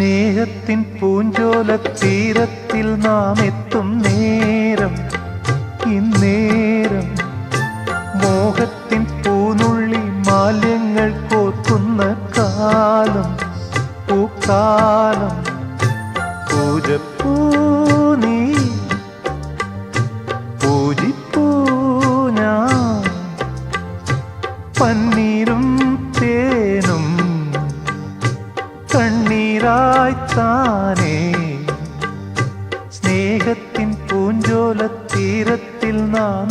സ്നേഹത്തിൻ പൂഞ്ചോല തീരത്തിൽ നാം എത്തും നേരം ഇന്നേരം. മോഹത്തിൻ പൂനുള്ളി മാലിന്യങ്ങൾ കോർക്കുന്ന കാലം പൂക്കാലം. പൂജപ്പൂ നീ താനേ സ്നേഹത്തിൻ പൂഞ്ചോല തീരത്തിൽ നാം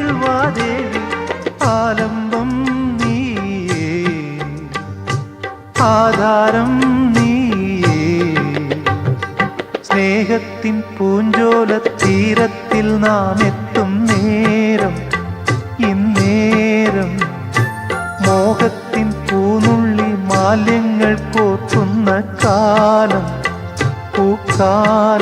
സ്നേഹത്തിൻ പൂഞ്ചോല തീരത്തിൽ നാം എത്തും നേരം ഇന്നേരം. മോഹത്തിൻ പൂനുള്ളി മാലിന്യങ്ങൾ പോത്തുന്ന കാലം പൂക്കാലം.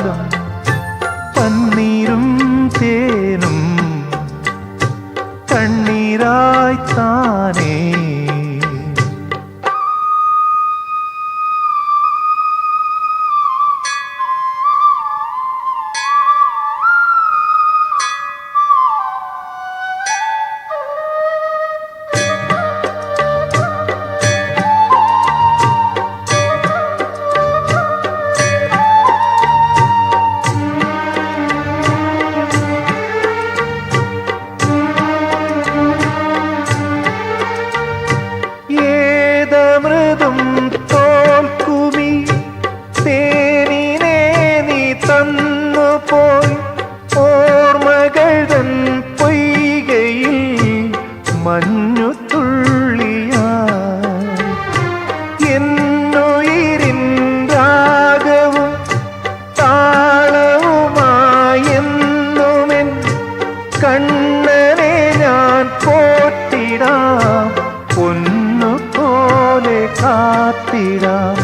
കാത്തിടാം.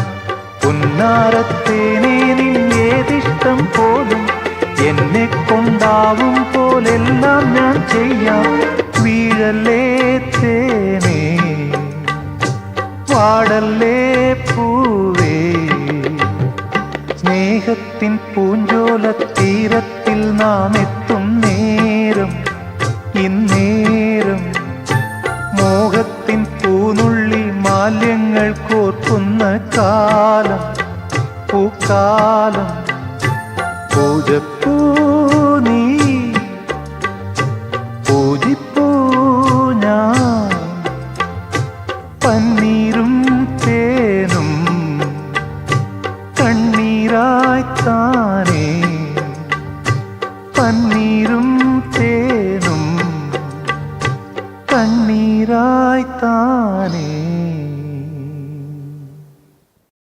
പുന്നാരത്തേനെ നിന്നേതിഷ്ടം പോലും എന്നെ കൊണ്ടാവും പോലെല്ലാം ഞാൻ ചെയ്യാം. വീഴല്ലേ തേനേ? പാടല്ലേ പൂവേ? സ്നേഹത്തിൻ പൂഞ്ചോല തീരത്തിൽ നാം എത്തും നേരം ഇന്നേരം. മോഹത്തിൻ പൂനുള്ളി മാല്യങ്ങൾ കോർക്കുന്ന കാലം പൂക്കാലം. പൂജപ്പൂ നീ പൂജിപ്പൂ ഞാൻ. പന്നീർ